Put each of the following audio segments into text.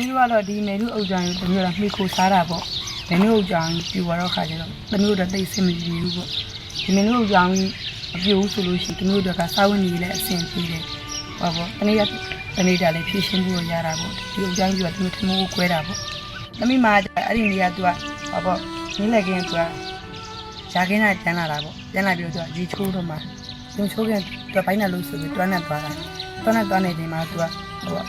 သမီးတို့ကတော့ဒီမယ်တို့အုပ်ကြောင်ကိုသမီးတို့ကမှီခိုစားတာပေါ့မယ်တို့အုပ်ကြောင်ပြူသွားတော့ခါကျတော့သမီးတို့တော့တိတ်ဆင်မပြေဘူးပေါ့ဒီမယ်တို့အုပ်ကြောင်ကြီးမပြိုဘူးဆိုလို့ရှိရင်သမီးတို့ကစာဝင်နေလည်းအဆင်ပြေတယ်ဟောပေါ့တနေ့ကတနေ့တာလည်းဖြည့်ရှင်းဖို့ရတာပေါ့ဒီအုပ်ကြောင်ကြီးကသမီးထမိုးကိုကွဲတာပေါ့သမီးမှာအဲ့ဒီနေရာသူကဟောပေါ့နင်းလက်ကင်းသူကရှာခင်းနဲ့တန်းလာတာပေါ့တန်းလာပြီးတော့သူကဒီချိုးတော့မှဒီချိုးကသူကဘိုင်းနဲ့လို့ဆိုပြီးတွန်းနဲ့သွားတာတွန်းနဲ့သွားနေချိန်မှာသူကဟောပေါ့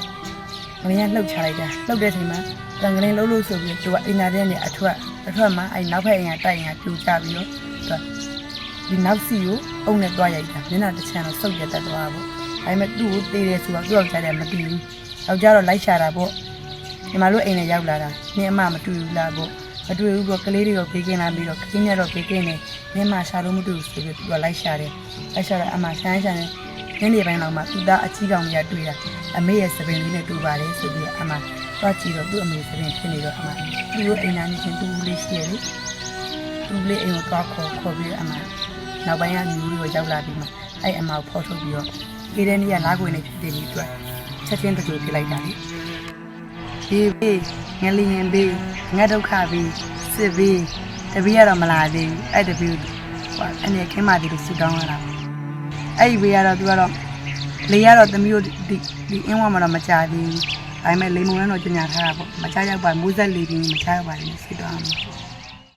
ငလျင်လှုပ်ချလိုက်တာလှုပ်တဲ့ချိန်မှာတန်ကလေးလှုပ်လို့ဆိုပြီးသူကအိမ်နာတဲ့နေအထွတ်အထွတ်မှာအဲ့နောက်ဖက်အိမ်ကတိုက်အိမ်ကပြူချပြီးတော့သူကဒီနောက်စီကိုအုံနဲ့တွားရိုက်တာမျက်နှာတစ်ချမ်းတော့စုပ်ရတတ်သွားပေါ့ဒါပေမဲ့သူ့ကိုတေးတယ်ဆိုတော့သူ့ယောက်ျားလည်းမတူဘူးယောက်ျားတော့လိုက်ရှာတာပေါ့ဒီမှာလို့အိမ်နဲ့ရောက်လာတာနင်းအမမတူဘူးလားပေါ့မတူဘူးပေါ့ကလေးတွေတော့ဘေးကင်းလာပြီးတော့ကင်းရတော့ဘေးကင်းနေနင်းမရှာလို့မတူဘူးဆိုပြီးသူကလိုက်ရှာတယ်လိုက်ရှာတော့အမရှမ်းရှမ်းနေန င်းနေပိုင်းလောက်မှာသူသားအကြီးကောင်ကြီးကတွေ့တာအမေရဲ့စပင်လေးနဲ့တူပါတယ်ဆိုပြီးအမသွားကြည့်တော့သူ့အမေစပင်ဖြစ်နေတော့အမသူ့ကိုအိမ်နာနေချင်းတူလေးရှိရလေတူလေးအိမ်ကိုသွားခေါ်ခေါ်ပြီးအမနောက်ပိုင်းကမျိုးတွေရောက်လာပြီးမှအဲ့အမကိုဖော်ထုတ်ပြီးတော့ဒီတဲ့နေ့ကလာခွေနေဖြစ်တဲ့ဒီအတွက်ချက်ချင်းတကြိုပြလိုက်တာလေဘေးဘေးငလျင်ဘေးငါဒုက္ခဘေးစစ်ဘေးတပီးကတော့မလာသေးဘူးအဲ့တပီးဟိုအနေခင်းမှဒီလိုဆူတောင်းရတာ အဲ့ဒီဘေးကတော့သူကတော့လေကတော့သမီးတို့ဒီဒီအင်းဝမှာတော့မကြသေးဘူးဒါပေမဲ့လေမုံလန်းတော့ညညာထားတာပေါ့မချရောက်ပါမိုးဆက်လေပြီးမချရောက်ပါဘူးဆူတောင်းအောင်